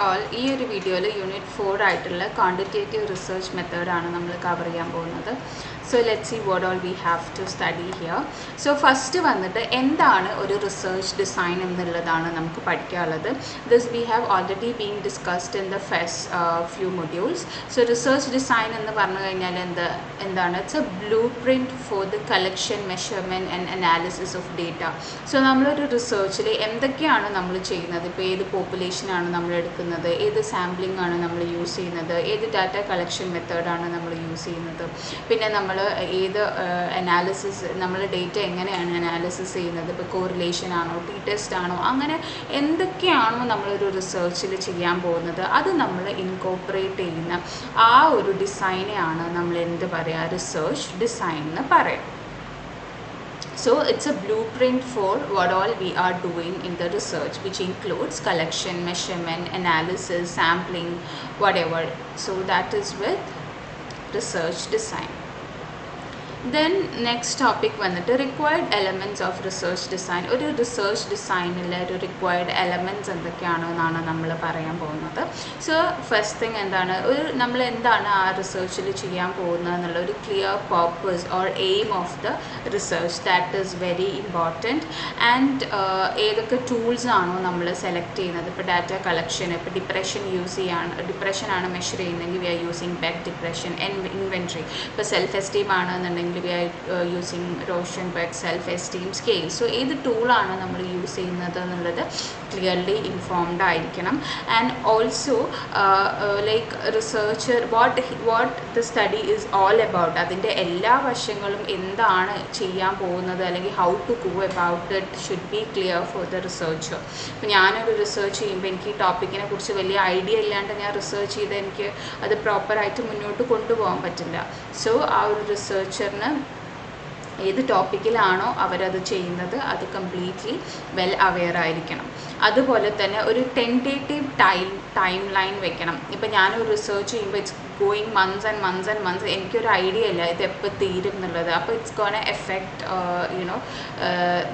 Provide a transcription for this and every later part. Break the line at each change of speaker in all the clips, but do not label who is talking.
All ഈ ഒരു വീഡിയോയിൽ യൂണിറ്റ് ഫോർ ആയിട്ടുള്ള ക്വാണ്ടിറ്റേറ്റീവ് റിസർച്ച് മെത്തേഡാണ് നമ്മൾ കവർ ചെയ്യാൻ പോകുന്നത്. So let see what all we have to study here so first വന്നിട്ട് എന്താണ് ഒരു റിസർച്ച് ഡിസൈൻ എന്നുള്ളതാണ് നമുക്ക് പഠിക്കാനുള്ളത്. This we have already been discussed in the first few modules so research design എന്ന് പറഞ്ഞു കഴിഞ്ഞാൽ എന്ത് എന്താണ്? It's a blue print for the collection measurement and analysis of data so നമ്മളൊരു റിസർച്ചിൽ എന്തൊക്കെയാണ് നമ്മൾ ചെയ്യുന്നത്? ഇപ്പോൾ ഏത് പോപ്പുലേഷനാണ് നമ്മൾ എടുക്കുന്നത് ഏത് സാമ്പിളിംഗ് ആണ് നമ്മൾ യൂസ് ചെയ്യുന്നത് ഏത് ഡാറ്റ കളക്ഷൻ മെത്തേഡാണ് നമ്മൾ യൂസ് ചെയ്യുന്നത്. പിന്നെ നമ്മൾ ഏത് അനാലിസിസ് നമ്മൾ ഡേറ്റ എങ്ങനെയാണ് അനാലിസിസ് ചെയ്യുന്നത് ഇപ്പോൾ കോറിലേഷൻ ആണോ ടി ടെസ്റ്റ് ആണോ അങ്ങനെ എന്തൊക്കെയാണോ നമ്മളൊരു റിസർച്ചിൽ ചെയ്യാൻ പോകുന്നത് അത് നമ്മൾ ഇൻകോപ്പറേറ്റ് ചെയ്യുന്ന ആ ഒരു ഡിസൈനെയാണ് നമ്മൾ എന്ത് പറയുക റിസർച്ച് ഡിസൈൻ എന്ന് പറയാം So it's a blueprint for what all we are doing in the research, which includes collection, measurement, analysis, sampling, whatever. So that is with research design. Then next topic വന്നിട്ട് required elements of research design ഒരു research ഡിസൈനിലെ ഒരു required elements എന്തൊക്കെയാണോ എന്നാണ് നമ്മൾ പറയാൻ പോകുന്നത്. So first thing എന്താണ്? ഒരു നമ്മൾ എന്താണ് ആ റിസർച്ചിൽ ചെയ്യാൻ പോകുന്നത് എന്നുള്ള ഒരു clear purpose or aim of the research that is very important and ഏതൊക്കെ ടൂൾസ് ആണോ നമ്മൾ സെലക്ട് ചെയ്യുന്നത്? ഇപ്പോൾ ഡാറ്റ കളക്ഷൻ ഇപ്പോൾ ഡിപ്രഷൻ യൂസ് ചെയ്യാണ് ഡിപ്രഷനാണ് മെഷർ ചെയ്യുന്നതെങ്കിൽ we are using Beck depression an inventory ഇപ്പോൾ സെൽഫ് എസ്റ്റീം ആണെന്നുണ്ടെങ്കിൽ വി ആർ യൂസിങ് റോഷൻ സെൽഫ് എസ്റ്റീം സ്കെയിൽ സോ ഏത് ടൂളാണ് നമ്മൾ യൂസ് ചെയ്യുന്നത് എന്നുള്ളത് ക്ലിയർലി ഇൻഫോംഡ് ആയിരിക്കണം. And also like researcher what what the study is all about അതിന്റെ എല്ലാ വശങ്ങളും എന്താണ് ചെയ്യാൻ പോകുന്നത് അല്ലെങ്കിൽ how to go about it should be clear for the researcher ഇപ്പോൾ ഞാനൊരു റിസർച്ച് ചെയ്യുമ്പോൾ എനിക്ക് ഈ ടോപ്പിക്കിനെ കുറിച്ച് വലിയ ഐഡിയ ഇല്ലാണ്ട് ഞാൻ റിസർച്ച് ചെയ്ത് എനിക്ക് അത് പ്രോപ്പറായിട്ട് മുന്നോട്ട് കൊണ്ടുപോകാൻ പറ്റില്ല. സോ ആ ഒരു റിസർച്ചറിന് ഏത് ടോപ്പിക്കിലാണോ അവരത് ചെയ്യുന്നത് അത് കംപ്ലീറ്റ്ലി വെൽ അവെയർ ആയിരിക്കണം. അതുപോലെ തന്നെ ഒരു ടെന്റേറ്റീവ് ടൈം ടൈം ലൈൻ വെക്കണം. ഇപ്പം ഞാനൊരു റിസർച്ച് ചെയ്യുമ്പോൾ it's going months and months and months എനിക്കൊരു ഐഡിയ ഇല്ല ഇത് എപ്പോൾ തീരും എന്നുള്ളത്. അപ്പോൾ ഇറ്റ്സ് ഗോൺ എഫക്റ്റ് യുനോ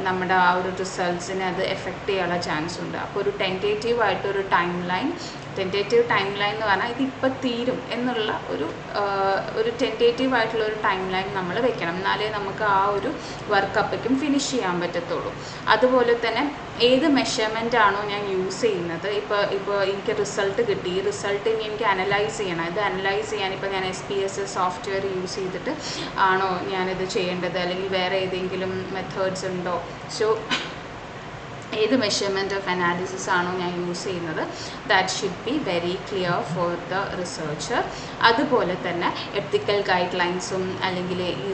നമ്മുടെ ആ ഒരു റിസൾട്ട്സിനെ അത് എഫക്റ്റ് ചെയ്യാനുള്ള ചാൻസ് ഉണ്ട്. അപ്പോൾ ഒരു ടെന്റേറ്റീവ് ആയിട്ടൊരു time line tentative time line എന്ന് പറഞ്ഞാൽ ഇത് ഇപ്പം തീരും എന്നുള്ള ഒരു ഒരു ടെന്റേറ്റീവ് ആയിട്ടുള്ള ഒരു ടൈം ലൈൻ നമ്മൾ വെക്കണം. എന്നാലേ നമുക്ക് ആ ഒരു വർക്ക് അപ്പയ്ക്കും ഫിനിഷ് ചെയ്യാൻ പറ്റത്തുള്ളൂ. അതുപോലെ തന്നെ ഏത് മെഷർമെന്റ് ആണോ ഞാൻ യൂസ് ചെയ്യുന്നത്? ഇപ്പോൾ ഇപ്പോൾ എനിക്ക് റിസൾട്ട് കിട്ടി. ഈ റിസൾട്ട് ഇനി എനിക്ക് അനലൈസ് ചെയ്യണം. ഇത് അനലൈസ് ചെയ്യാൻ ഇപ്പോൾ ഞാൻ S P S software use ചെയ്തിട്ട് ആണോ ഞാനിത് ചെയ്യേണ്ടത്? അല്ലെങ്കിൽ വേറെ ഏതെങ്കിലും മെത്തേഡ്സ് ഉണ്ടോ? സോ ഏത് മെഷർമെന്റ് ഓഫ് അനാലിസിസ് ആണോ ഞാൻ യൂസ് ചെയ്യുന്നത് that should be very clear for the researcher അതുപോലെ തന്നെ എത്തിക്കൽ ഗൈഡ് ലൈൻസും അല്ലെങ്കിൽ ഈ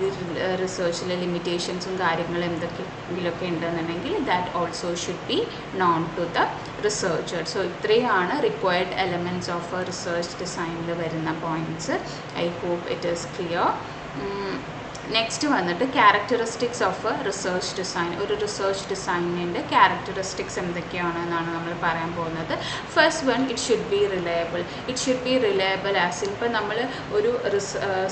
റിസർച്ചിലെ ലിമിറ്റേഷൻസും കാര്യങ്ങളും എന്തൊക്കെയെങ്കിലുമൊക്കെ ഉണ്ടെന്നുണ്ടെങ്കിൽ that also should be known to the researcher so ഇത്രയാണ് required elements of a research ഡിസൈനിൽ വരുന്ന points I hope it is clear next വന്നിട്ട് ക്യാരക്ടറിസ്റ്റിക്സ് ഓഫ് റിസർച്ച് ഡിസൈൻ ഒരു റിസർച്ച് ഡിസൈനിന്റെ ക്യാരക്ടറിസ്റ്റിക്സ് എന്തൊക്കെയാണ് എന്നാണ് നമ്മൾ പറയാൻ പോകുന്നത്. First one it should be reliable it should be reliable as in ഇപ്പം നമ്മൾ ഒരു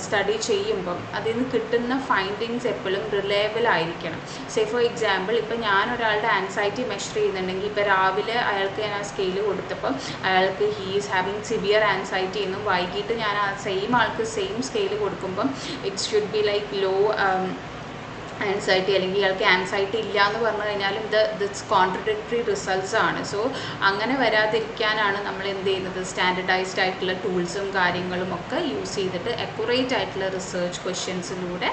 സ്റ്റഡി ചെയ്യുമ്പം അതിൽ നിന്ന് കിട്ടുന്ന ഫൈൻഡിങ്സ് എപ്പോഴും റിലയബിൾ ആയിരിക്കണം. സേ ഫോർ എക്സാമ്പിൾ ഇപ്പം ഞാൻ ഒരാളുടെ ആൻസൈറ്റി മെഷർ ചെയ്യുന്നുണ്ടെങ്കിൽ ഇപ്പോൾ രാവിലെ അയാൾക്ക് ഞാൻ ആ സ്കെയിൽ കൊടുത്തപ്പം അയാൾക്ക് he is having severe anxiety എന്നും വൈകിട്ട് ഞാൻ ആ സെയിം ആൾക്ക് സെയിം സ്കെയിൽ കൊടുക്കുമ്പം it should be like below um, anxiety അല്ലെങ്കിൽ ഇയാൾക്ക് ആൻസൈറ്റി ഇല്ല എന്ന് പറഞ്ഞു കഴിഞ്ഞാലും ഇത് ദിറ്റ്സ് കോൺട്രഡിക്ടറി റിസൾട്ട്സ് ആണ്. സോ അങ്ങനെ വരാതിരിക്കാനാണ് നമ്മൾ എന്ത് ചെയ്യുന്നത്? സ്റ്റാൻഡർഡൈസ്ഡ് ആയിട്ടുള്ള ടൂൾസും കാര്യങ്ങളും ഒക്കെ യൂസ് ചെയ്തിട്ട് അക്യുറേറ്റ് ആയിട്ടുള്ള research ക്വസ്റ്റ്യൻസിലൂടെ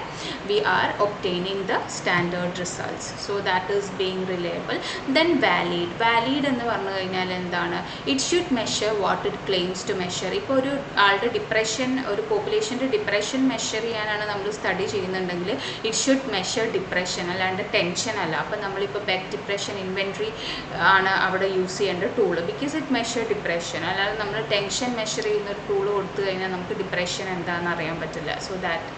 we are obtaining the standard results so that is being reliable then valid valid എന്ന് പറഞ്ഞു കഴിഞ്ഞാൽ എന്താണ്? It should measure what it claims to measure ഇപ്പോൾ ഒരു ആളുടെ ഡിപ്രഷൻ ഒരു പോപ്പുലേഷന്റെ ഡിപ്രഷൻ മെഷർ ചെയ്യാനാണ് നമ്മൾ സ്റ്റഡി ചെയ്യുന്നുണ്ടെങ്കിൽ ഇറ്റ് ഷുഡ് മെഷർ ഡിപ്രഷൻ അല്ലാണ്ട് ടെൻഷൻ അല്ല. അപ്പം നമ്മളിപ്പോൾ ബാക്ക് ഡിപ്രഷൻ ഇൻവെൻട്രി ആണ് അവിടെ യൂസ് ചെയ്യേണ്ട tool because it measure depression അല്ലാതെ നമ്മൾ ടെൻഷൻ മെഷർ ചെയ്യുന്ന ഒരു ടൂൾ കൊടുത്തു കഴിഞ്ഞാൽ നമുക്ക് ഡിപ്രഷൻ എന്താണെന്ന് അറിയാൻ പറ്റില്ല. So that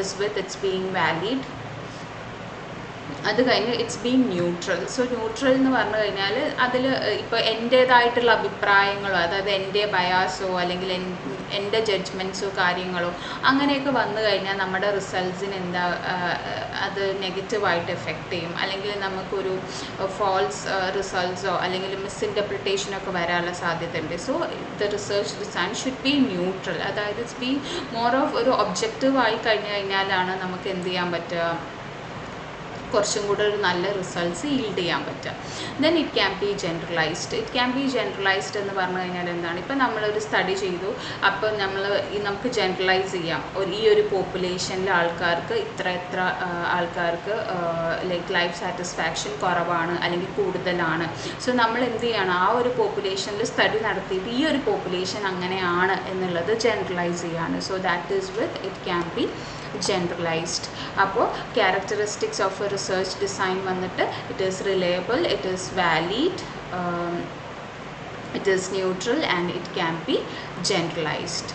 is with it's being valid അത് കഴിഞ്ഞ് it's being neutral so neutral എന്ന് പറഞ്ഞു കഴിഞ്ഞാൽ അതിൽ ഇപ്പോൾ എന്റേതായിട്ടുള്ള അഭിപ്രായങ്ങളോ അതായത് എന്റെ ബയാസോ അല്ലെങ്കിൽ എന്റെ ജഡ്ജ്മെന്റ്സോ കാര്യങ്ങളോ അങ്ങനെയൊക്കെ വന്നു കഴിഞ്ഞാൽ നമ്മുടെ റിസൾട്ട്സിന് എന്താ അത് നെഗറ്റീവായിട്ട് എഫക്റ്റ് ചെയ്യും. അല്ലെങ്കിൽ നമുക്കൊരു ഫോൾസ് റിസൾട്ട്സോ അല്ലെങ്കിൽ മിസ്ഇന്റർപ്രിട്ടേഷനൊക്കെ വരാനുള്ള സാധ്യതയുണ്ട്. So the research design should be neutral അതായത് ഇറ്റ്സ് ബി മോർ ഓഫ് ഒരു ഒബ്ജക്റ്റീവ് ആയി കഴിഞ്ഞു കഴിഞ്ഞാലാണ് നമുക്ക് എന്ത് ചെയ്യാൻ പറ്റുക. കുറച്ചും കൂടെ ഒരു നല്ല റിസൾട്ട്സ് ഈൽഡ് ചെയ്യാൻ പറ്റുക. Then it can be generalised it can be generalised എന്ന് പറഞ്ഞു കഴിഞ്ഞാൽ എന്താണ്? ഇപ്പം നമ്മളൊരു സ്റ്റഡി ചെയ്തു. അപ്പോൾ നമ്മൾ നമുക്ക് ജനറലൈസ് ചെയ്യാം. ഒരു ഈ ഒരു പോപ്പുലേഷനിലെ ആൾക്കാർക്ക് ഇത്ര എത്ര ആൾക്കാർക്ക് ലൈക്ക് ലൈഫ് സാറ്റിസ്ഫാക്ഷൻ കുറവാണ് അല്ലെങ്കിൽ കൂടുതലാണ്. സോ നമ്മൾ എന്ത് ചെയ്യണം? ആ ഒരു പോപ്പുലേഷനിൽ സ്റ്റഡി നടത്തിയിട്ട് ഈ ഒരു പോപ്പുലേഷൻ അങ്ങനെയാണ് എന്നുള്ളത് ജനറലൈസ് ചെയ്യാണ്. So that is with it can be generalised അപ്പോൾ ക്യാരക്ടറിസ്റ്റിക്സ് ഓഫ് റിസർച്ച് ഡിസൈൻ വന്നിട്ട് it is reliable it is valid it is neutral and it can be generalised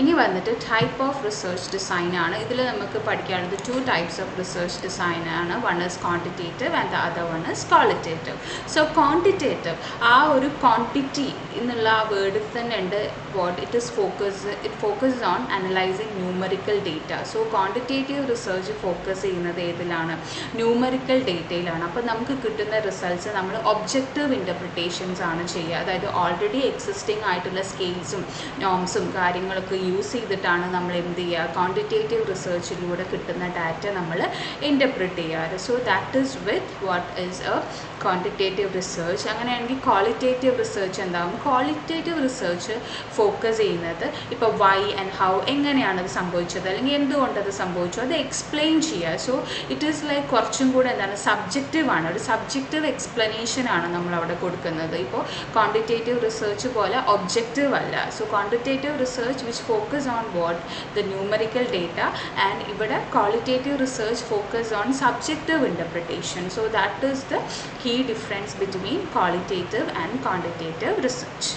ഇനി വന്നിട്ട് ടൈപ്പ് ഓഫ് റിസർച്ച് ഡിസൈൻ ആണ്. ഇതിൽ നമുക്ക് പഠിക്കാനുള്ളത് two types of research design ആണ്. One is quantitative and the other one is qualitative so quantitative ആ ഒരു quantity എന്നുള്ള ആ വേർഡിൽ തന്നെ ഉണ്ട്. What it is focus it focus on analysing numerical data so quantitative research focus ചെയ്യുന്നത് ഏതിലാണ്? ന്യൂമറിക്കൽ ഡേറ്റയിലാണ് അപ്പോൾ നമുക്ക് കിട്ടുന്ന റിസൾട്ട്സ് നമ്മൾ ഒബ്ജക്റ്റീവ് ഇന്റർപ്രിറ്റേഷൻസ് ആണ് ചെയ്യുക. അതായത് ഓൾറെഡി എക്സിസ്റ്റിംഗ് ആയിട്ടുള്ള സ്കെയിൽസും നോംസും കാര്യങ്ങളൊക്കെ യൂസ് ചെയ്തിട്ടാണ് നമ്മൾ എന്ത് ചെയ്യുക? ക്വാണ്ടിറ്റേറ്റീവ് റിസർച്ചിലൂടെ കിട്ടുന്ന ഡാറ്റ നമ്മൾ ഇന്റർപ്രിറ്റ് ചെയ്യാറ്. So that is with what is a quantitative research അങ്ങനെയാണെങ്കിൽ ക്വാളിറ്റേറ്റീവ് റിസർച്ച് എന്താകും? ക്വാളിറ്റേറ്റീവ് റിസർച്ച് ഫോക്കസ് ചെയ്യുന്നത് ഇപ്പോൾ വൈ ആൻഡ് ഹൗ എങ്ങനെയാണ് അത് സംഭവിച്ചത്? അല്ലെങ്കിൽ എന്തുകൊണ്ട് അത് സംഭവിച്ചു? അത് എക്സ്പ്ലെയിൻ ചെയ്യുക. സോ ഇറ്റ് ഈസ് ലൈക്ക് കുറച്ചും കൂടെ എന്താണ്? സബ്ജക്റ്റീവ് ആണ്. ഒരു സബ്ജക്റ്റീവ് എക്സ്പ്ലനേഷൻ ആണ് നമ്മൾ അവിടെ കൊടുക്കുന്നത്. ഇപ്പോൾ ക്വാണ്ടിറ്റേറ്റീവ് റിസർച്ച് പോലെ ഒബ്ജക്റ്റീവ് അല്ല. So quantitative research which Focus on what the numerical data and ഇവിടെ qualitative research focus on subjective interpretation so that is the key difference between qualitative and quantitative research.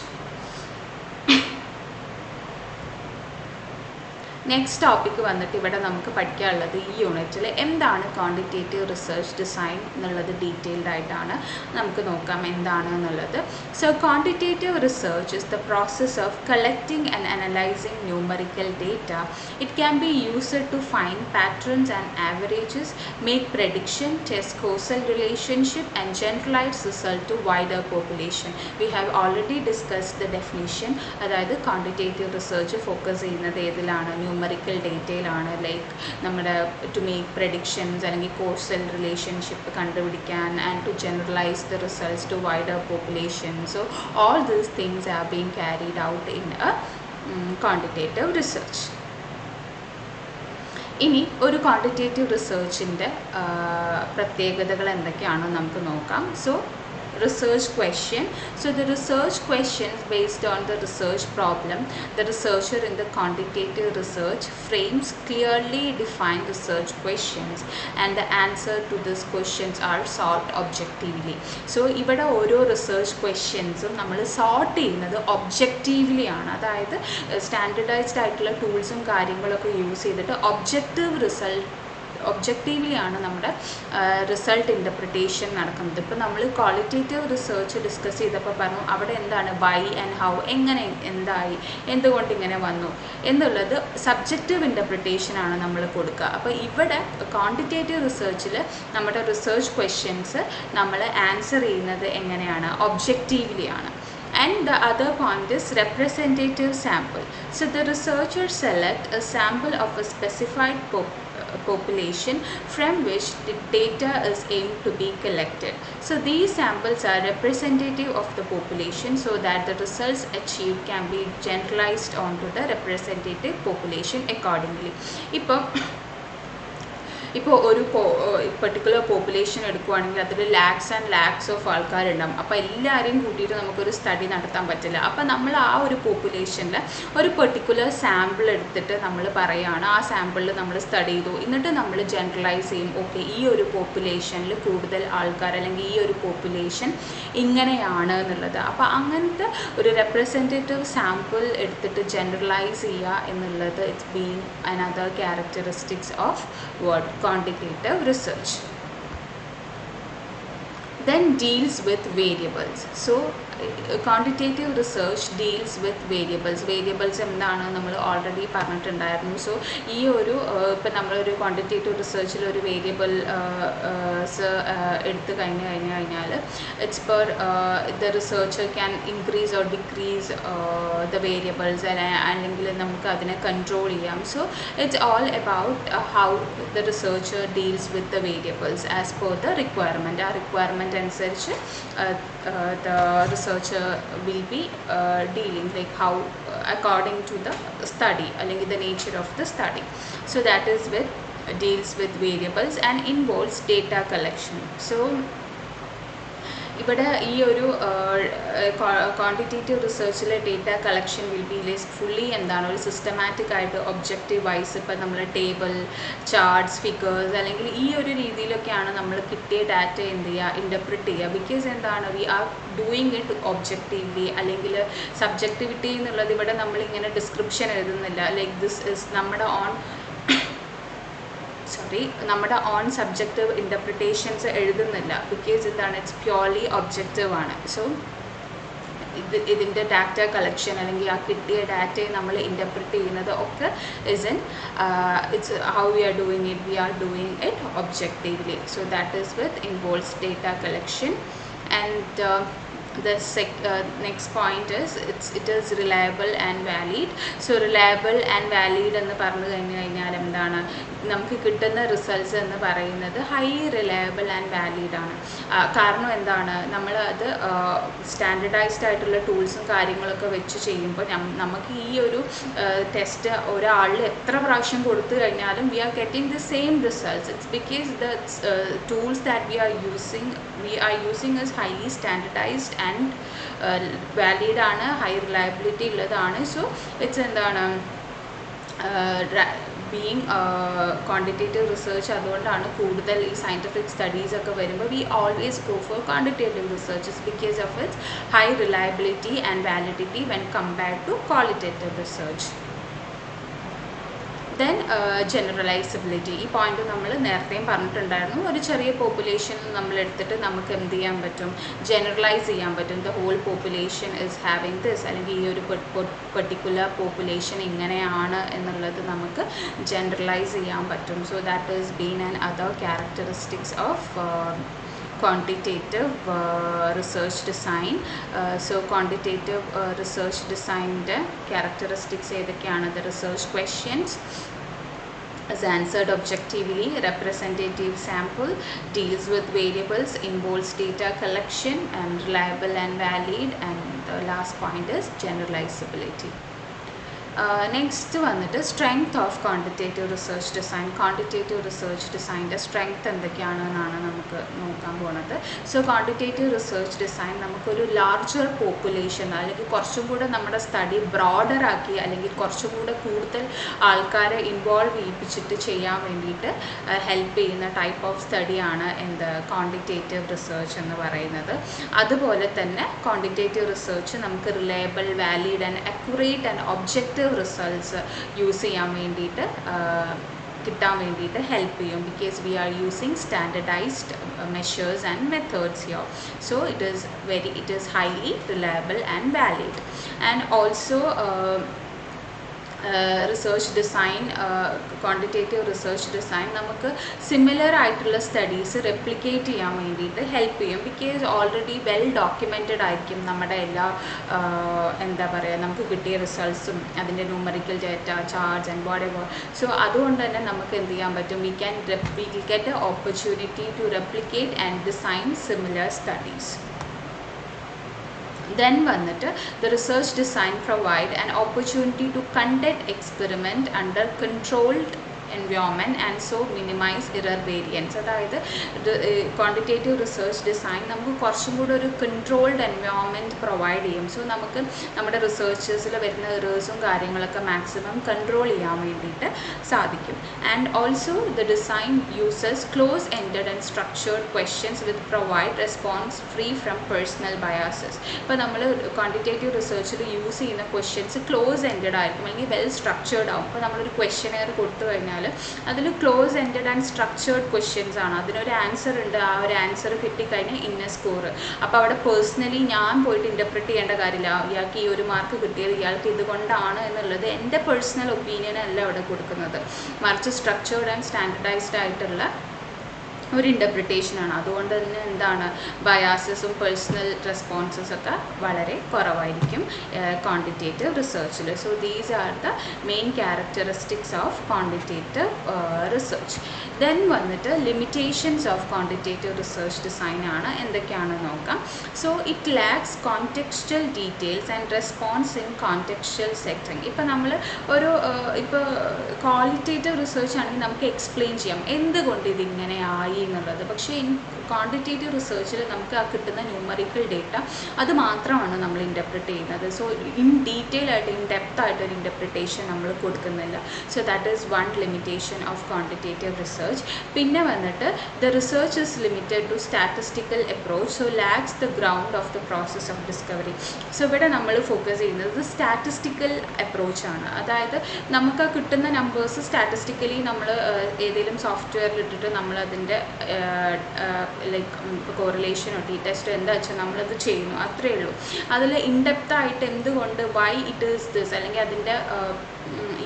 Next topic വന്നിട്ട് ഇവിടെ നമുക്ക് പഠിക്കാനുള്ളത് ഈ യൂണിറ്റിൽ എന്താണ് quantitative research design എന്നുള്ളത് detailed ആയിട്ടാണ് നമുക്ക് നോക്കാം എന്താണ് എന്നുള്ളത്. So quantitative research is the process of collecting and analysing numerical data it can be used to find patterns and averages make prediction test causal relationship and generalise result to wider population we have already discussed the definition അതായത് quantitative research focus ചെയ്യുന്നത് ഏതിലാണ്? Numerical ഡേറ്റയിലാണ് like നമ്മുടെ to make predictions അല്ലെങ്കിൽ causal relationship കണ്ടുപിടിക്കാൻ and to generalise the results to wider population so all these things are being carried out in a quantitative research ഇനി ഒരു quantitative റിസർച്ചിന്റെ പ്രത്യേകതകൾ എന്തൊക്കെയാണെന്ന് നമുക്ക് നോക്കാം. So research question so the research questions based on the research problem the researcher in the quantitative research frames clearly defined research questions and the answer to these questions are sought objectively so ഇവിടെ ഓരോ research ക്വസ്റ്റ്യൻസും നമ്മൾ sort ചെയ്യുന്നത് objectively ആണ് അതായത് standardised ആയിട്ടുള്ള ടൂൾസും കാര്യങ്ങളൊക്കെ use ചെയ്തിട്ട് ഒബ്ജക്റ്റീവ് റിസൾട്ട് ഒബ്ജക്റ്റീവ്ലി ആണ് നമ്മുടെ റിസൾട്ട് ഇന്റർപ്രിട്ടേഷൻ നടക്കുന്നത്. ഇപ്പോൾ നമ്മൾ ക്വാളിറ്റേറ്റീവ് റിസർച്ച് ഡിസ്കസ് ചെയ്തപ്പോൾ പറഞ്ഞു അവിടെ എന്താണ് വൈ ആൻഡ് ഹൗ എങ്ങനെ എന്തായി എന്തുകൊണ്ട് ഇങ്ങനെ വന്നു എന്നുള്ളത് സബ്ജക്റ്റീവ് ഇന്റർപ്രിട്ടേഷൻ ആണ് നമ്മൾ കൊടുക്കുക. അപ്പോൾ ഇവിടെ ക്വാണ്ടിറ്റേറ്റീവ് റിസർച്ചിൽ നമ്മുടെ റിസർച്ച് ക്വസ്റ്റ്യൻസ് നമ്മൾ ആൻസർ ചെയ്യുന്നത് എങ്ങനെയാണ് ഒബ്ജക്റ്റീവ്ലി ആണ്. And the other point is representative sample. So the researcher select a sample of a specified uh, population from which the data is aimed to be collected. So these samples are representative of the population so that the results achieved can be generalized onto the representative population accordingly. Ipo ഇപ്പോൾ ഒരു particular population എടുക്കുവാണെങ്കിൽ അതിൽ lakhs and lakhs of ആൾക്കാരുണ്ടാവും. അപ്പോൾ എല്ലാവരെയും കൂട്ടിയിട്ട് നമുക്കൊരു study നടത്താൻ പറ്റില്ല. അപ്പോൾ നമ്മൾ ആ ഒരു പോപ്പുലേഷനിൽ ഒരു പെർട്ടിക്കുലർ സാമ്പിൾ എടുത്തിട്ട് നമ്മൾ പറയുകയാണ് ആ സാമ്പിളിൽ നമ്മൾ സ്റ്റഡി ചെയ്തു. എന്നിട്ട് നമ്മൾ ജനറലൈസ് ചെയ്യും ഓക്കെ ഈ ഒരു പോപ്പുലേഷനിൽ കൂടുതൽ ആൾക്കാർ അല്ലെങ്കിൽ ഈ ഒരു പോപ്പുലേഷൻ ഇങ്ങനെയാണ് എന്നുള്ളത്. അപ്പോൾ അങ്ങനത്തെ ഒരു റെപ്രസെന്റേറ്റീവ് സാമ്പിൾ എടുത്തിട്ട് ജനറലൈസ് ചെയ്യുക എന്നുള്ളത് it's being another characteristics of what quantitative research. Then deals with variables. So quantitative research deals with variables variables എന്താണ് നമ്മൾ ഓൾറെഡി പറഞ്ഞിട്ടുണ്ടായിരുന്നു. സോ ഈ ഒരു ഇപ്പം നമ്മളൊരു ക്വാണ്ടിറ്റേറ്റീവ് റിസർച്ചിൽ ഒരു വേരിയബിൾ എടുത്തു കഴിഞ്ഞ് കഴിഞ്ഞ് കഴിഞ്ഞാൽ it's per the researcher can increase or decrease the variables അല്ലെങ്കിൽ നമുക്ക് അതിനെ കൺട്രോൾ ചെയ്യാം. So it's all about how the researcher deals with the variables as per the requirement ആ റിക്വയർമെന്റ് അനുസരിച്ച് the researcher will be dealing like how according to the study അല്ലെങ്കിൽ the nature of the study so that is with deals with variables and involves data collection so ഇവിടെ ഈ ഒരു quantitative റിസർച്ചിലെ data collection will be fully എന്താണ് ഒരു systematic ആയിട്ട് objective vice ഇപ്പം നമ്മൾ table charts figures അല്ലെങ്കിൽ ഈ ഒരു രീതിയിലൊക്കെയാണ് നമ്മൾ കിട്ടിയ ഡാറ്റ എന്ത് ചെയ്യുക ഇന്റർപ്രിറ്റ് ചെയ്യുക. ബിക്കോസ് എന്താണ് we are doing it objectively അല്ലെങ്കിൽ സബ്ജക്റ്റിവിറ്റി എന്നുള്ളത് ഇവിടെ നമ്മളിങ്ങനെ ഡിസ്ക്രിപ്ഷൻ എഴുതുന്നില്ല. ലൈക്ക് ദിസ് ഇസ് നമ്മുടെ ഓൺ സോറി നമ്മുടെ ഓൺ സബ്ജക്റ്റീവ് ഇന്റർപ്രിട്ടേഷൻസ് എഴുതുന്നില്ല. ബിക്കോസ് എന്താണ് ഇറ്റ്സ് പ്യോർലി ഒബ്ജക്റ്റീവ് ആണ്. സോ ഇത് ഇതിന്റെ ഡാറ്റ കളക്ഷൻ അല്ലെങ്കിൽ ആ കിട്ടിയ ഡാറ്റയെ നമ്മൾ ഇന്റർപ്രിറ്റ് ചെയ്യുന്നത് ഒക്കെ is an it's how we are doing it we are doing it objectively so that is with involves data collection and the sec- uh, next point is it's it is reliable and valid. So reliable and valid എന്ന് പറഞ്ഞു കഴിഞ്ഞു കഴിഞ്ഞാൽ എന്താണ്? നമുക്ക് കിട്ടുന്ന results എന്ന് പറയുന്നത് high reliable and valid ആണ്. കാരണം എന്താണ്? നമ്മൾ അത് സ്റ്റാൻഡർഡൈസ്ഡ് ആയിട്ടുള്ള ടൂൾസും കാര്യങ്ങളൊക്കെ വെച്ച് ചെയ്യുമ്പോൾ നമുക്ക് ഈ ഒരു ടെസ്റ്റ് ഒരാളിൽ എത്ര പ്രാവശ്യം കൊടുത്തു കഴിഞ്ഞാലും we are getting the same results it's because the tools that we are using we are using is highly standardised and valid ആണ് ഹൈ റിലയബിലിറ്റി ഉള്ളതാണ്. സോ ഇറ്റ്സ് എന്താണ് ബീങ് ക്വാണ്ടിറ്റേറ്റീവ് റിസർച്ച് അതുകൊണ്ടാണ് കൂടുതൽ ഈ സയന്റിഫിക് സ്റ്റഡീസ് ഒക്കെ വരുമ്പോൾ we always go for quantitative researches because of it's high reliability and validity when compared to qualitative research then generalisability ഈ point നമ്മൾ നേരത്തെയും പറഞ്ഞിട്ടുണ്ടായിരുന്നു. ഒരു ചെറിയ പോപ്പുലേഷൻ നമ്മൾ എടുത്തിട്ട് നമുക്ക് എന്ത് ചെയ്യാൻ പറ്റും? ജനറലൈസ് ചെയ്യാൻ പറ്റും. The whole population is having this അല്ലെങ്കിൽ ഈ ഒരു പെർട്ടിക്കുലർ പോപ്പുലേഷൻ ഇങ്ങനെയാണ് എന്നുള്ളത് നമുക്ക് ജനറലൈസ് ചെയ്യാൻ പറ്റും. So that is been and other characteristics of quantitative uh, research design uh, so quantitative uh, research designൻ്റെ characteristics ഏതൊക്കെയാണ് the research questions is answered objectively representative sample deals with variables involves data collection and reliable and valid and the last point is generalizability Next വന്നിട്ട് strength of quantitative research design quantitative research ഡിസൈന്റെ strength എന്തൊക്കെയാണ് എന്നാണ് നമുക്ക് നോക്കാൻ പോണത്. So quantitative research design നമുക്കൊരു larger population അല്ലെങ്കിൽ കുറച്ചും കൂടെ നമ്മുടെ സ്റ്റഡി ബ്രോഡർ ആക്കി അല്ലെങ്കിൽ കുറച്ചും കൂടെ കൂടുതൽ ആൾക്കാരെ ഇൻവോൾവ് ചെയ്യിപ്പിച്ചിട്ട് ചെയ്യാൻ വേണ്ടിയിട്ട് ഹെൽപ്പ് ചെയ്യുന്ന ടൈപ്പ് ഓഫ് സ്റ്റഡിയാണ് എന്ത്? ക്വാണ്ടിറ്റേറ്റീവ് റിസർച്ച് എന്ന് പറയുന്നത്. അതുപോലെ തന്നെ ക്വാണ്ടിറ്റേറ്റീവ് റിസർച്ച് നമുക്ക് reliable valid and accurate and objective results use ചെയ്യാൻ വേണ്ടിയിട്ട് കിട്ടാൻ വേണ്ടിയിട്ട് ഹെൽപ്പ് ചെയ്യും. Because we are using standardised measures and methods here so it is very it is highly reliable and valid and also research design quantitative research design നമുക്ക് similar ആയിട്ടുള്ള studies replicate ചെയ്യാൻ വേണ്ടിയിട്ട് help ചെയ്യും. Because already well documented ആയിരിക്കും നമ്മുടെ എല്ലാ എന്താ പറയുക നമുക്ക് കിട്ടിയ റിസൾട്ട്സും അതിന്റെ numerical data charge and body വോ സോ അതുകൊണ്ട് തന്നെ നമുക്ക് എന്ത് ചെയ്യാൻ പറ്റും? We can we get a opportunity to replicate and design similar studies then വന്നിട്ട് the research design provide an opportunity to conduct experiment under controlled environment and so minimise error variance അതായത് quantitative research design നമുക്ക് കുറച്ചും കൂടെ ഒരു controlled environment provide ചെയ്യും. So നമുക്ക് നമ്മുടെ റിസർച്ചേഴ്സിൽ വരുന്ന എറേഴ്സും കാര്യങ്ങളൊക്കെ മാക്സിമം കൺട്രോൾ ചെയ്യാൻ വേണ്ടിയിട്ട് സാധിക്കും. And also the design uses close ended and structured questions with provide response free from personal biases ഇപ്പോൾ നമ്മൾ ക്വാണ്ടിറ്റേറ്റീവ് റിസർച്ചിൽ യൂസ് ചെയ്യുന്ന ക്വസ്റ്റ്യൻസ് ക്ലോസ് എൻഡഡ് ആയിരിക്കും അല്ലെങ്കിൽ വെൽ സ്ട്രക്ചേർഡ് ആവും. ഇപ്പോൾ നമ്മളൊരു ക്വസ്റ്റ്യനെയർ കൊടുത്തു കഴിഞ്ഞാൽ കഴിഞ്ഞാൽ അതിൽ close ended and structured questions ആണ്. അതിനൊരു ആൻസർ ഉണ്ട്. ആ ഒരു ആൻസർ കിട്ടിക്കഴിഞ്ഞാൽ ഇന്ന സ്കോർ അപ്പോൾ അവിടെ പേഴ്സണലി ഞാൻ പോയിട്ട് ഇന്റർപ്രറ്റ് ചെയ്യേണ്ട കാര്യമില്ല. ഇയാൾക്ക് ഈ ഒരു മാർക്ക് കിട്ടിയത് ഇയാൾക്ക് ഇതുകൊണ്ടാണ് എന്നുള്ളത് എന്റെ പേഴ്സണൽ ഒപ്പീനിയൻ അല്ല അവിടെ കൊടുക്കുന്നത്. മറിച്ച് സ്ട്രക്ചേർഡ് ആൻഡ് സ്റ്റാൻഡർഡൈസ്ഡ് ആയിട്ടുള്ള ഒരു ഇന്റർപ്രിട്ടേഷനാണ് അതുകൊണ്ട് തന്നെ എന്താണ് ബയാസസും പേഴ്സണൽ റെസ്പോൺസസ് ഒക്കെ വളരെ കുറവായിരിക്കും quantitative റിസർച്ചിൽ so these are the main characteristics of quantitative research then വന്നിട്ട് limitations of quantitative research design ആണ്. എന്തൊക്കെയാണ് നോക്കാം. So it lacks contextual details and response in contextual sectoring ഇപ്പം നമ്മൾ ഒരു ഇപ്പോൾ ക്വാളിറ്റേറ്റീവ് റിസർച്ച് ആണെങ്കിൽ നമുക്ക് എക്സ്പ്ലെയിൻ ചെയ്യാം. എന്തുകൊണ്ട് ഇതിങ്ങനെ ആയി? എന്നുള്ളത് പക്ഷേ ക്വാണ്ടിറ്റേറ്റീവ് റിസർച്ചിൽ നമുക്ക് ആ കിട്ടുന്ന ന്യൂമറിക്കൽ ഡേറ്റ അത് മാത്രമാണ് നമ്മൾ ഇന്റർപ്രിറ്റ് ചെയ്യുന്നത്. സോ ഇൻ ഡീറ്റെയിൽ ആയിട്ട് ഇൻ ഡെപ്ത് ആയിട്ട് ഒരു ഇന്റർപ്രിട്ടേഷൻ നമ്മൾ കൊടുക്കുന്നില്ല. So that is one limitation of quantitative research പിന്നെ വന്നിട്ട് the research is limited to statistical approach so lacks the ground of the process of discovery so ഇവിടെ നമ്മൾ focus ചെയ്യുന്നത് സ്റ്റാറ്റിസ്റ്റിക്കൽ അപ്രോച്ചാണ് അതായത് നമുക്ക് ആ കിട്ടുന്ന നമ്പേഴ്സ് സ്റ്റാറ്റിസ്റ്റിക്കലി നമ്മൾ ഏതെങ്കിലും സോഫ്റ്റ്വെയറിൽ ഇട്ടിട്ട് നമ്മൾ അതിന്റെ ഇപ്പോൾ കോറിലേഷനോ ടി ടെസ്റ്റോ എന്താ വെച്ചാൽ നമ്മളത് ചെയ്യുന്നു. അത്രയേ ഉള്ളൂ. അതിൽ ഇൻഡെപ്തായിട്ട് എന്തുകൊണ്ട് വൈ ഇറ്റ് ഈസ് ദിസ് അല്ലെങ്കിൽ അതിന്റെ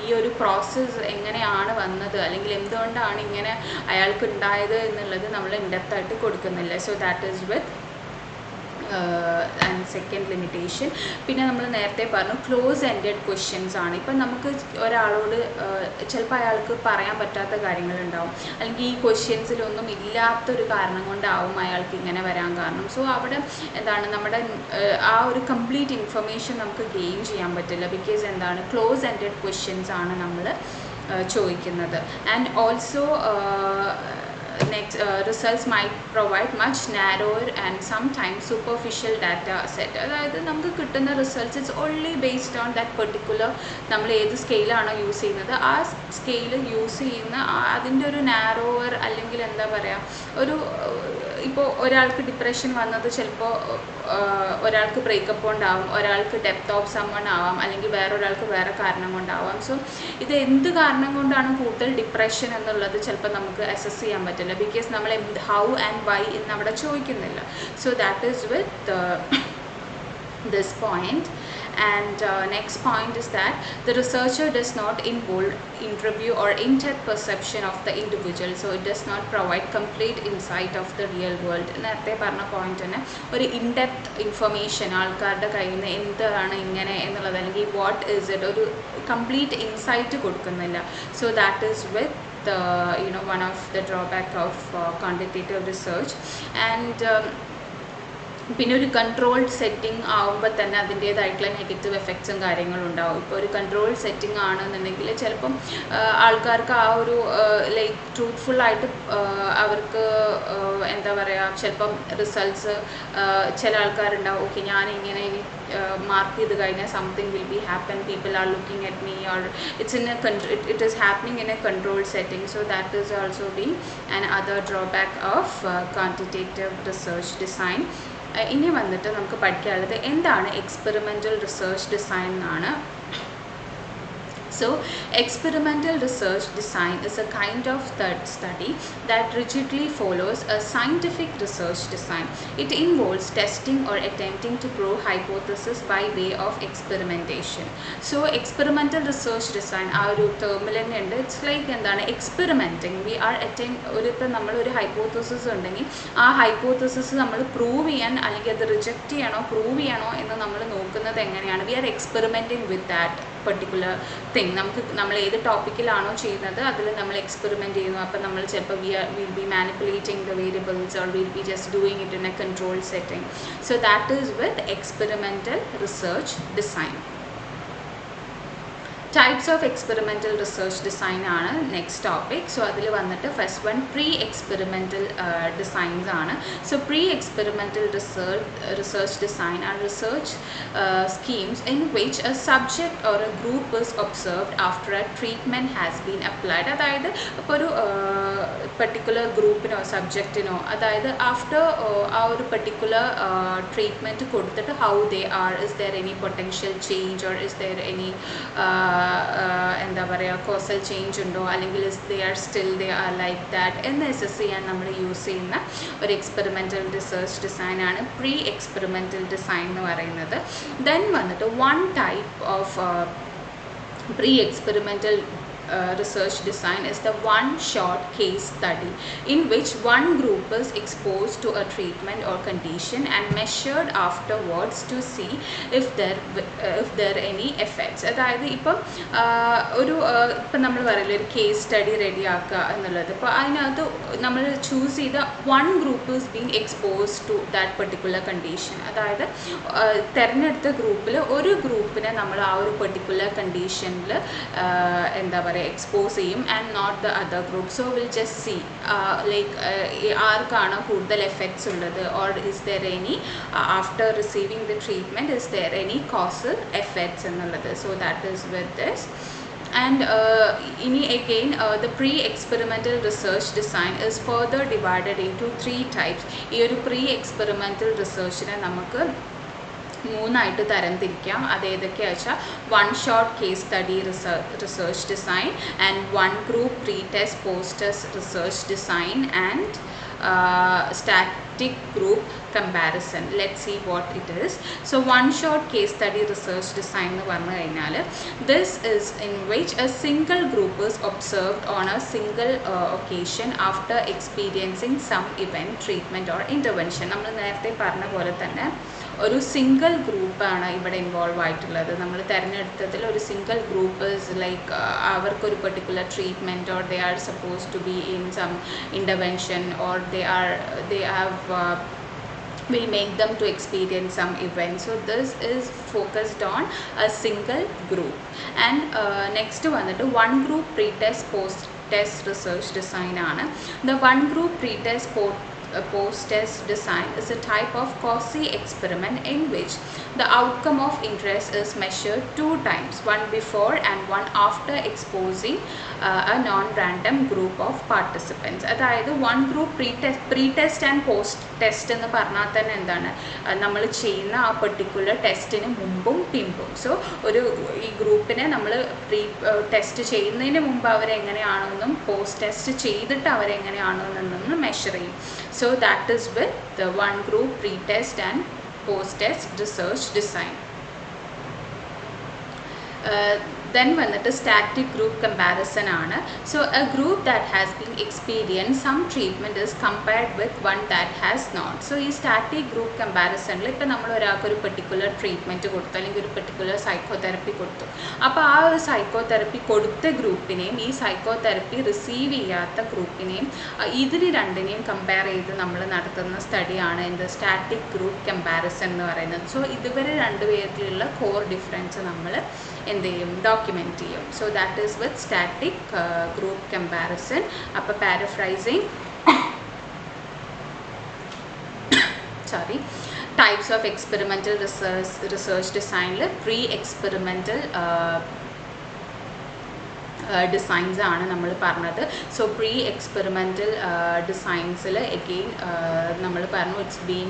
ഈ ഒരു പ്രോസസ്സ് എങ്ങനെയാണ് വന്നത്? അല്ലെങ്കിൽ എന്തുകൊണ്ടാണ് ഇങ്ങനെ അയാൾക്ക് ഉണ്ടായത് എന്നുള്ളത് നമ്മൾ ഇൻഡെപ്തായിട്ട് കൊടുക്കുന്നില്ല. So that is with and second limitation പിന്നെ നമ്മൾ നേരത്തെ പറഞ്ഞു ക്ലോസ് എൻഡഡ് ക്വസ്റ്റ്യൻസ് ആണ്. ഇപ്പം നമുക്ക് ഒരാളോട് ചിലപ്പോൾ അയാൾക്ക് പറയാൻ പറ്റാത്ത കാര്യങ്ങളുണ്ടാവും. അല്ലെങ്കിൽ ഈ ക്വസ്റ്റ്യൻസിലൊന്നും ഇല്ലാത്തൊരു കാരണം കൊണ്ടാവും അയാൾക്ക് ഇങ്ങനെ വരാൻ കാരണം. സോ അവിടെ എന്താണ് നമ്മുടെ ആ ഒരു കംപ്ലീറ്റ് ഇൻഫർമേഷൻ നമുക്ക് ഗെയിൻ ചെയ്യാൻ പറ്റില്ല. ബിക്കോസ് എന്താണ് ക്ലോസ് എൻഡഡ് ക്വസ്റ്റ്യൻസ് ആണ് നമ്മൾ ചോദിക്കുന്നത്. And also next uh, results might provide much narrower and sometimes superficial data set. അതായത് നമുക്ക് കിട്ടുന്ന results it's only based on that particular നമ്മൾ ഏത് സ്കെയിലാണോ യൂസ് ചെയ്യുന്നത്. ആ സ്കെയിൽ യൂസ് ചെയ്യുന്ന അതിന്റെ ഒരു നാരോവർ അല്ലെങ്കിൽ എന്താ പറയുക ഒരു ഇപ്പോൾ ഒരാൾക്ക് ഡിപ്രഷൻ വന്നത് ചിലപ്പോൾ ഒരാൾക്ക് ബ്രേക്കപ്പ് കൊണ്ടാവും ഒരാൾക്ക് ഡെപ്ത് ഓഫ് സമ്മൺ ആവാം അല്ലെങ്കിൽ വേറൊരാൾക്ക് വേറെ കാരണം കൊണ്ടാവാം. സോ ഇത് എന്ത് കാരണം കൊണ്ടാണ് കൂടുതൽ ഡിപ്രഷൻ എന്നുള്ളത് ചിലപ്പോൾ നമുക്ക് അസസ് ചെയ്യാൻ പറ്റില്ല. ബിക്കോസ് നമ്മൾ എന്ത് ഹൗ ആൻഡ് വൈ എന്ന് അവിടെ ചോദിക്കുന്നില്ല so that is with this point and uh, next point is that the researcher does not involve interview or in-depth perception of the individual so it does not provide complete insight of the real world നേരത്തെ പറഞ്ഞ point തന്നെ ഒരു in-depth information ആൾക്കാരുടെ കയ്യിൽ നിന്ന് എന്താണ് ഇങ്ങനെ എന്നുള്ളത് അല്ലെങ്കിൽ വാട്ട് ഈസ് ഇറ്റ് ഒരു കംപ്ലീറ്റ് ഇൻസൈറ്റ് കൊടുക്കുന്നില്ല so that is with the you know one of the drawback of uh, quantitative research and um, പിന്നെ ഒരു കൺട്രോൾഡ് സെറ്റിംഗ് ആകുമ്പോൾ തന്നെ അതിന്റേതായിട്ടുള്ള നെഗറ്റീവ് എഫക്ട്സും കാര്യങ്ങളും ഉണ്ടാവും. ഇപ്പോൾ ഒരു കൺട്രോൾഡ് സെറ്റിംഗ് ആണെന്നുണ്ടെങ്കിൽ ചിലപ്പം ആൾക്കാർക്ക് ആ ഒരു ലൈക്ക് ട്രൂത്ത്ഫുൾ ആയിട്ട് അവർക്ക് എന്താ പറയുക ചിലപ്പം റിസൾട്ട്സ് ചില ആൾക്കാരുണ്ടാവും. ഓക്കെ ഇങ്ങനെ മാർക്ക് ചെയ്ത് കഴിഞ്ഞാൽ something will be happen people are looking at me or it's in a it is happening in a controlled setting so that is also being and other drawback of quantitative research design ഇനി വന്നിട്ട് നമുക്ക് പഠിക്കാനുള്ളത് എന്താണ് experimental research design എന്നാണ്. So, experimental research design is a kind of third study that rigidly follows a scientific research design. It involves testing or attempting to prove hypothesis by way of experimentation. So, experimental research design ആ term ടേമിൽ തന്നെ ഉണ്ട് it's like എന്താണ് experimenting we are അറ്റൻ ഒരു ഇപ്പം നമ്മൾ ഒരു ഹൈപ്പോത്തസിസ് ഉണ്ടെങ്കിൽ ആ ഹൈപ്പോത്തസിസ് നമ്മൾ പ്രൂവ് ചെയ്യാൻ അല്ലെങ്കിൽ അത് റിജക്റ്റ് ചെയ്യണോ പ്രൂവ് ചെയ്യണോ എന്ന് നമ്മൾ നോക്കുന്നത് എങ്ങനെയാണ് we are experimenting with that particular thing നമുക്ക് നമ്മൾ ഏത് ടോപ്പിക്കിലാണോ ചെയ്യുന്നത് അതിൽ നമ്മൾ എക്സ്പെരിമെന്റ് ചെയ്യുന്നു. അപ്പം നമ്മൾ ചിലപ്പോൾ we are will be manipulating the variables or will be just doing it in a control setting so that is with experimental research design types of experimental research design ആണ് നെക്സ്റ്റ് ടോപ്പിക് സോ അതിൽ വന്നിട്ട് first one pre experimental designs ആണ്. So pre experimental research research design and research schemes in which a subject or a group is observed after a treatment has been applied അതായത് ഇപ്പോൾ ഒരു particular ഗ്രൂപ്പിനോ സബ്ജക്റ്റിനോ അതായത് after ആ ഒരു particular treatment കൊടുത്തിട്ട് how they are is there any potential change or is there any എന്താ പറയുക causal change ഉണ്ടോ? അല്ലെങ്കിൽ they are still they are like that എന്ന് അസസ് ചെയ്യാൻ നമ്മൾ യൂസ് ചെയ്യുന്ന ഒരു എക്സ്പെരിമെന്റൽ റിസർച്ച് ഡിസൈനാണ് പ്രീ എക്സ്പെരിമെന്റൽ ഡിസൈൻ എന്ന് പറയുന്നത്. ദെൻ വന്നിട്ട് one type of pre experimental uh, research design is the one shot case study in which one group is exposed to a treatment or condition and measured afterwards to see if there uh, if there any effects. അതായത് ഇപ്പം ഒരു ഇപ്പം നമ്മൾ പറയില്ല ഒരു case study ready ആക്കുക എന്നുള്ളത്. ഇപ്പോൾ അതിനകത്ത് നമ്മൾ ചൂസ് ചെയ്ത one group is being expose to that particular condition അതായത് തിരഞ്ഞെടുത്ത ഗ്രൂപ്പിൽ ഒരു ഗ്രൂപ്പിനെ നമ്മൾ ആ ഒരു പെർട്ടിക്കുലർ കണ്ടീഷനിൽ എന്താ പറയുക എക്സ്പോസ് ചെയ്യും and not the other group so will just see like ആർക്കാണ് കൂടുതൽ എഫക്ട്സ് ഉള്ളത്? Or is there any after receiving the treatment is there any cause effects എന്നുള്ളത്? So that is with this and uh, ini again uh, the pre-experimental research design is further divided into three types. ഈ ഒരു pre എക്സ്പെറിമെന്റൽ റിസർച്ചിനെ നമുക്ക് മൂന്നായിട്ട് തരംതിരിക്കാം തിരിക്കാം. ഏതൊക്കെയാ വെച്ചാൽ one shot case study research design and one group pre test post test research design and static group comparison let see what it is so one shot case study research design എന്ന് പറഞ്ഞു കഴിഞ്ഞാൽ this is in which a single group is observed on a single occasion after experiencing some event treatment or intervention നമ്മൾ നേരത്തെ പറഞ്ഞ പോലെ തന്നെ ഒരു single ഗ്രൂപ്പാണ് ഇവിടെ ഇൻവോൾവ് ആയിട്ടുള്ളത്. നമ്മൾ തിരഞ്ഞെടുത്തതിൽ ഒരു സിംഗിൾ ഗ്രൂപ്പ് ഇസ് ലൈക്ക് അവർക്കൊരു particular treatment or they are suppose to be in some intervention or they are they have will make them to experience some event so this is focused on a single group and next വന്നിട്ട് one group pre test post test research design ആണ്. The one group pre test പോ post-test design is a type of quasi experiment in which the outcome of interest is measured two times one before and one after exposing uh, a non-random group of participants. അതായത് one group pre test pre test and post test എന്ന് പറഞ്ഞാൽ തന്നെ എന്താണ്? നമ്മൾ ചെയ്യുന്ന ആ particular ടെസ്റ്റിന് മുമ്പും പിമ്പും. സോ ഒരു ഈ ഗ്രൂപ്പിനെ നമ്മൾ പ്രീ ടെസ്റ്റ് ചെയ്യുന്നതിന് മുമ്പ് അവരെങ്ങനെയാണെന്നും പോസ്റ്റ് ടെസ്റ്റ് ചെയ്തിട്ട് അവരെങ്ങനെയാണെന്നും മെഷർ ചെയ്യും. So that is with the one group pretest and post-test research design. Uh, then വന്നിട്ട് സ്റ്റാറ്റിക് ഗ്രൂപ്പ് കമ്പാരിസൺ ആണ്. So a group that has been experience some treatment is compared with one that has not so ഈ static group കമ്പാരിസണിൽ ഇപ്പം നമ്മൾ ഒരാൾക്ക് ഒരു particular treatment കൊടുത്തു അല്ലെങ്കിൽ ഒരു പെർട്ടിക്കുലർ സൈക്കോതെറപ്പി കൊടുത്തു. അപ്പോൾ ആ ഒരു സൈക്കോതെറപ്പി കൊടുത്ത ഗ്രൂപ്പിനെയും ഈ സൈക്കോതെറപ്പി റിസീവ് ചെയ്യാത്ത ഗ്രൂപ്പിനെയും ഇതിന് രണ്ടിനെയും കമ്പയർ ചെയ്ത് നമ്മൾ നടത്തുന്ന സ്റ്റഡിയാണ് എന്ത്? സ്റ്റാറ്റിക് ഗ്രൂപ്പ് കമ്പാരിസൺ എന്ന് പറയുന്നത്. സോ ഇതുവരെ രണ്ടുപേരിലുള്ള കോർ ഡിഫറൻസ് നമ്മൾ in the document here. So that is with static uh, group comparison. Upper paraphrasing. Sorry types of experimental research, research design, pre-experimental uh, designs ആണ് നമ്മൾ പറഞ്ഞത്. സോ പ്രീ എക്സ്പെരിമെന്റൽ ഡിസൈൻസിൽ again നമ്മൾ പറഞ്ഞു it's been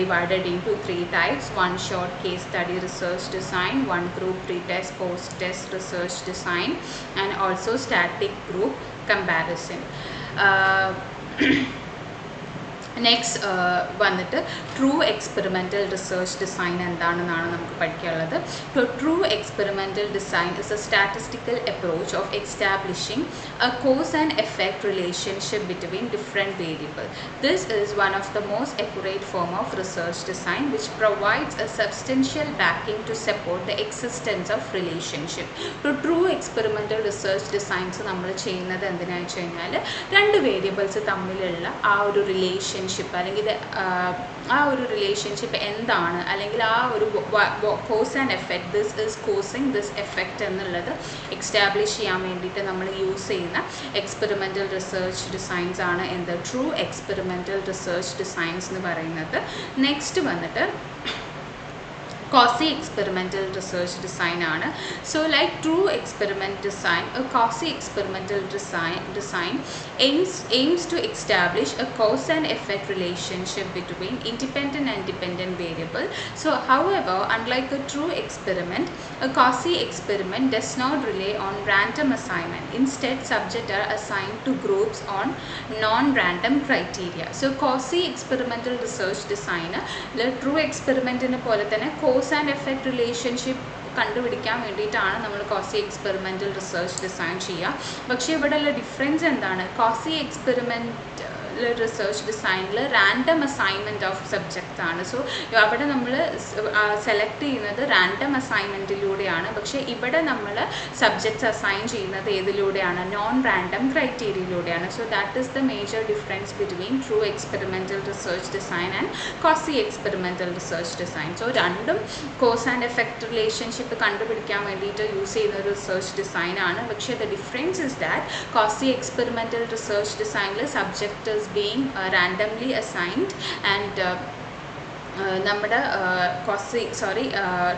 divided into three types one short case study research design one group pre test post test research design and also static group comparison next വന്നിട്ട് true experimental research design എന്താണെന്നാണ് നമുക്ക് പഠിക്കാനുള്ളത്. True experimental design is a statistical approach of establishing a cause and effect relationship between different variable this is one of the most accurate form of research design which provides a substantial backing to support the existence of relationship ഇപ്പോൾ true experimental research designs നമ്മൾ ചെയ്യുന്നത് എന്തിനാണെന്ന് വെച്ച് കഴിഞ്ഞാൽ രണ്ട് variables തമ്മിലുള്ള ആ ഒരു റിലേഷൻഷിപ്പ് അല്ലെങ്കിൽ ആ ഒരു റിലേഷൻഷിപ്പ് എന്താണ് അല്ലെങ്കിൽ ആ ഒരു cause and effect this is causing this effect എന്നുള്ളത് എക്സ്റ്റാബ്ലിഷ് ചെയ്യാൻ വേണ്ടിയിട്ട് നമ്മൾ യൂസ് ചെയ്യുന്ന എക്സ്പെരിമെന്റൽ റിസർച്ച് ഡിസൈൻസ് ആണ് എന്ത്? ട്രൂ എക്സ്പെരിമെന്റൽ റിസർച്ച് ഡിസൈൻസ് എന്ന് പറയുന്നത്. നെക്സ്റ്റ് വന്നിട്ട് quasi experimental research design ആണ് so like true experiment design a quasi experimental design design aims aims to establish a cause and effect relationship between independent and dependent variable so however unlike a true experiment a quasi experiment does not rely on random assignment instead subjects are assigned to groups on non-random criteria so quasi experimental research design true എക്സ്പെരിമെന്റിനെ പോലെ തന്നെ cos and effect relationship കണ്ടുപിടിക്കാൻ വേണ്ടിയിട്ടാണ് നമ്മൾ Kosi experimental research design ചെയ്യുക. പക്ഷേ ഇവിടെയുള്ള difference എന്താണ്? Quasi experiment research ഡിസൈനിൽ റാൻഡം അസൈൻമെന്റ് ഓഫ് സബ്ജക്റ്റ് ആണ്. സോ അവിടെ നമ്മൾ സെലക്ട് ചെയ്യുന്നത് റാൻഡം അസൈൻമെന്റിലൂടെയാണ് പക്ഷേ ഇവിടെ നമ്മൾ സബ്ജക്ട്സ് അസൈൻ ചെയ്യുന്നത് ഏതിലൂടെയാണ്? Non random ക്രൈറ്റീരിയയിലൂടെയാണ് so that is the major difference between true experimental research design and quasi experimental research design so രണ്ടും കോസ് ആൻഡ് എഫക്റ്റ് റിലേഷൻഷിപ്പ് കണ്ടുപിടിക്കാൻ വേണ്ടിയിട്ട് യൂസ് ചെയ്യുന്ന ഒരു റിസർച്ച് ഡിസൈനാണ് പക്ഷേ the difference is that quasi experimental research ഡിസൈനിൽ subject is being randomly assigned and നമ്മുടെ quasi sorry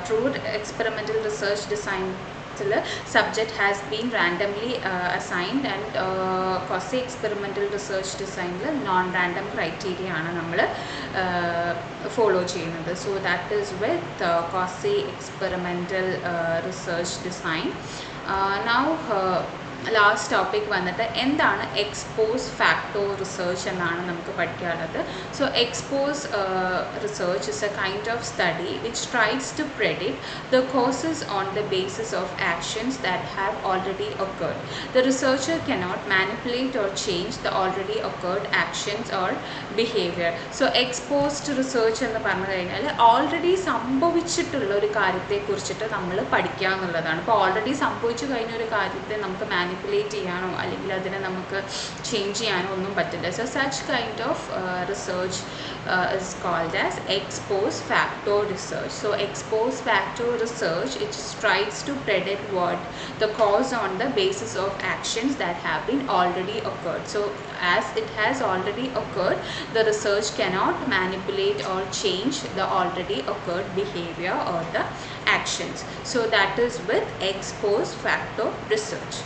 true experimental research design subject has been randomly uh, assigned and uh, quasi experimental research ഡിസൈനിൽ non random criteria ആണ് നമ്മൾ follow ചെയ്യുന്നത്. So that is with quasi experimental research design now last topic വന്നിട്ട് എന്താണ് ex post facto research എന്നാണ് നമുക്ക് പഠിക്കാനുള്ളത്. So ex post research is a kind of study which tries to predict the causes on the basis of actions that have already occurred the researcher cannot manipulate or change the already occurred actions or behaviour so exposed research എന്ന് പറഞ്ഞു കഴിഞ്ഞാൽ already സംഭവിച്ചിട്ടുള്ള ഒരു കാര്യത്തെ കുറിച്ചിട്ട് നമ്മൾ പഠിക്കുക എന്നുള്ളതാണ് ഇപ്പോൾ ഓൾറെഡി സംഭവിച്ചു കഴിഞ്ഞ ഒരു കാര്യത്തെ നമുക്ക് മാനിപ്പുലേറ്റ് ചെയ്യാനോ അല്ലെങ്കിൽ അതിനെ നമുക്ക് ചേഞ്ച് ചെയ്യാനോ ഒന്നും പറ്റില്ല so such kind of research is called as ex post facto research. So ex post facto research it tries to predict what the cause on the basis of actions that have been already occurred. So as it has already occurred, the research cannot manipulate or change the already occurred behavior or the actions. So that is with ex post facto research.